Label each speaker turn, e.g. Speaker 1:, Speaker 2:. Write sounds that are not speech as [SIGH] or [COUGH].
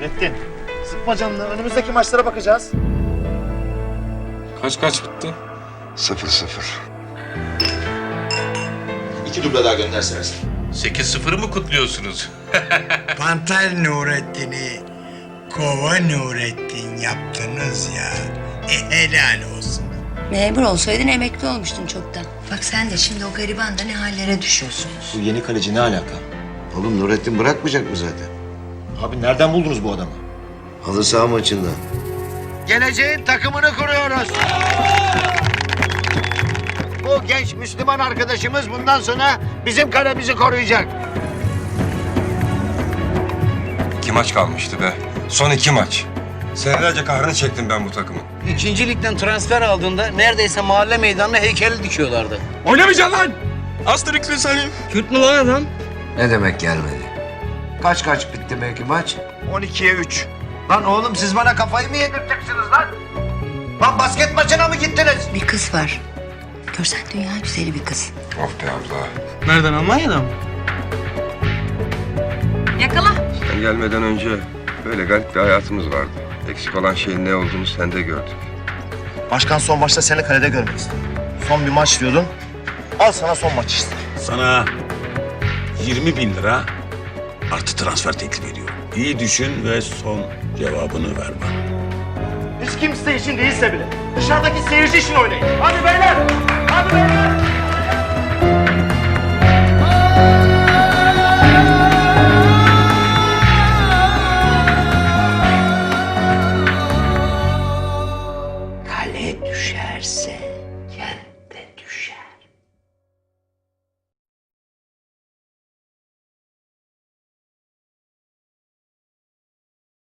Speaker 1: Nettin. Sıkma canını. Önümüzdeki maçlara bakacağız.
Speaker 2: Kaç kaç bitti?
Speaker 3: Sıfır sıfır.
Speaker 1: İki duble daha gönderseniz.
Speaker 4: 8-0'ı mı kutluyorsunuz? [LAUGHS]
Speaker 5: Pantal Nurettin'i Kova Nurettin yaptınız ya. E, helal olsun.
Speaker 6: Memur olsaydın emekli olmuştun çoktan. Bak sen de şimdi o gariban da ne hallere düşüyorsunuz.
Speaker 1: Bu yeni kaleci ne alaka?
Speaker 3: Oğlum Nurettin bırakmayacak mı zaten?
Speaker 1: Abi nereden buldunuz bu adamı?
Speaker 3: Halı saha maçında.
Speaker 7: Geleceğin takımını kuruyoruz. Bu genç Müslüman arkadaşımız bundan sonra bizim kalemizi koruyacak.
Speaker 2: İki maç kalmıştı be. Son iki maç. Senelerce kahrını çektim ben bu takımın.
Speaker 8: İkinci ligden transfer aldığında neredeyse mahalle meydanına heykeli dikiyorlardı.
Speaker 2: Oynamayacaksın lan! Asterix'le Salim.
Speaker 8: Kürt mü lan adam?
Speaker 3: Ne demek gelmedi? Kaç kaç bitti belki maç?
Speaker 7: 12'ye 3. Lan oğlum siz bana kafayı mı yedirteceksiniz lan? Lan basket maçına mı gittiniz?
Speaker 6: Bir kız var. Görsen dünya güzeli bir kız.
Speaker 2: Of be abla.
Speaker 8: Nereden Almanya'dan mı?
Speaker 2: Sen gelmeden önce böyle garip bir hayatımız vardı. Eksik olan şeyin ne olduğunu sende gördük.
Speaker 1: Başkan son maçta seni kalede görmek. Son bir maç diyordun. Al sana son maç işte.
Speaker 9: Sana 20 bin lira Artı transfer teklif ediyorum. İyi düşün ve son cevabını ver bana.
Speaker 1: Hiç kimse için değilse bile dışarıdaki seyirci için oynayın. Hadi beyler! Hadi beyler! Kale düşerse kendi